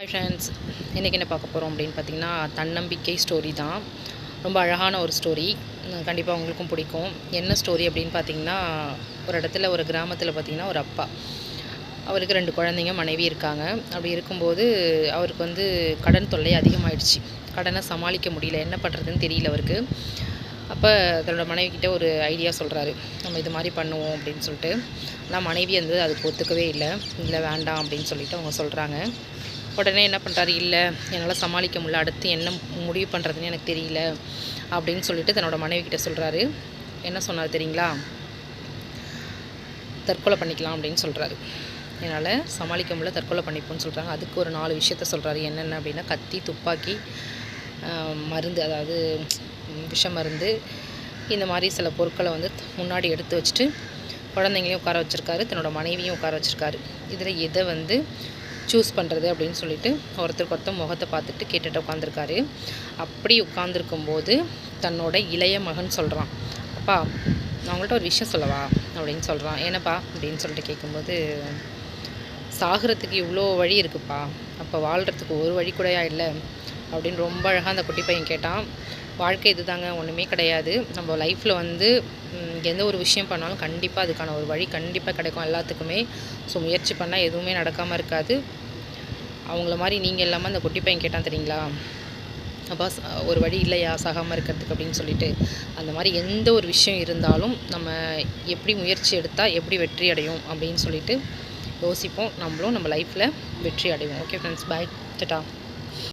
Hi friends இன்றைக்கி என்ன பார்க்க போகிறோம் அப்படின்னு பார்த்தீங்கன்னா தன்னம்பிக்கை ஸ்டோரி தான். ரொம்ப அழகான ஒரு ஸ்டோரி கண்டிப்பாக உங்களுக்கும் பிடிக்கும். என்ன ஸ்டோரி அப்படின்னு பார்த்தீங்கன்னா ஒரு இடத்துல ஒரு கிராமத்தில் பார்த்திங்கன்னா ஒரு அப்பா. அவருக்கு ரெண்டு குழந்தைங்க மனைவி இருக்காங்க. அப்படி இருக்கும்போது அவருக்கு வந்து கடன் தொல்லை அதிகமாகிடுச்சு கடனை சமாளிக்க முடியல. என்ன பண்ணுறதுன்னு தெரியல அவருக்கு. அப்போ தன்னோட மனைவிக்கிட்ட ஒரு ஐடியா சொல்கிறாரு நம்ம இது மாதிரி பண்ணுவோம் அப்படின்னு சொல்லிட்டு. ஆனால் மனைவி வந்து அதுக்கு ஒத்துக்கவே இல்லை. இல்லை வேண்டாம் அப்படின்னு சொல்லிட்டு அவங்க சொல்கிறாங்க உடனே என்ன பண்ணுறாரு இல்லை என்னால் சமாளிக்க முடியல. அடுத்து என்ன முடிவு பண்ணுறதுன்னு எனக்கு தெரியல. அப்படின்னு சொல்லிட்டு தன்னோட மனைவி கிட்ட சொல்கிறாரு என்ன சொன்னார் தெரியுங்களா? தற்கொலை பண்ணிக்கலாம் அப்படின்னு சொல்கிறாரு என்னால் சமாளிக்க முடியல தற்கொலை பண்ணிப்போன்னு சொல்கிறாங்க அதுக்கு ஒரு நாலு விஷயத்த சொல்கிறாரு என்னென்ன அப்படின்னா கத்தி துப்பாக்கி மருந்து அதாவது விஷ மருந்து இந்த மாதிரி சில பொருட்களை வந்து முன்னாடி எடுத்து வச்சுட்டு குழந்தைங்களையும் உட்கார வச்சுருக்காரு. தன்னோட மனைவியும் உட்கார வச்சுருக்காரு. இதில் எதை வந்து சூஸ் பண்ணுறது அப்படின்னு சொல்லிட்டு ஒருத்தருக்கு ஒருத்தர் முகத்தை பார்த்துட்டு கேட்டுட்டு உட்காந்துருக்காரு அப்படி உட்காந்துருக்கும்போது தன்னோட இளைய மகன் சொல்கிறான் அப்பா நான் உங்கள்கிட்ட ஒரு விஷயம் சொல்லவா? அப்படின்னு சொல்கிறான் ஏனப்பா அப்படின்னு சொல்லிட்டு கேட்கும்போது சாகிறதுக்கு இவ்வளோ வழி இருக்குப்பா. அப்போ வாழ்கிறதுக்கு ஒரு வழி கூடயா இல்லை? அப்படின்னு ரொம்ப அழகாக அந்த குட்டி பையன் கேட்டான். வாழ்க்கை இதுதாங்க ஒன்றுமே கிடையாது. நம்ம லைஃப்பில் வந்து எந்த ஒரு விஷயம் பண்ணாலும் கண்டிப்பாக அதுக்கான ஒரு வழி கண்டிப்பாக கிடைக்கும் எல்லாத்துக்குமே. ஸோ முயற்சி பண்ணால் எதுவுமே நடக்காமல் இருக்காது. அவங்கள மாதிரி நீங்கள் இல்லாமல் அந்த குட்டி பையன் கேட்டான் தெரியுங்களா? அப்பா ஒரு வழி இல்லையா? சாகாமல் இருக்கிறதுக்கு அப்படின்னு சொல்லிட்டு. அந்த மாதிரி எந்த ஒரு விஷயம் இருந்தாலும் நம்ம எப்படி முயற்சி எடுத்தால் எப்படி வெற்றி அடையும் அப்படின்னு சொல்லிட்டு யோசிப்போம். நம்மளும் நம்ம லைஃப்பில் வெற்றி அடைவோம். Okay friends bye ta-ta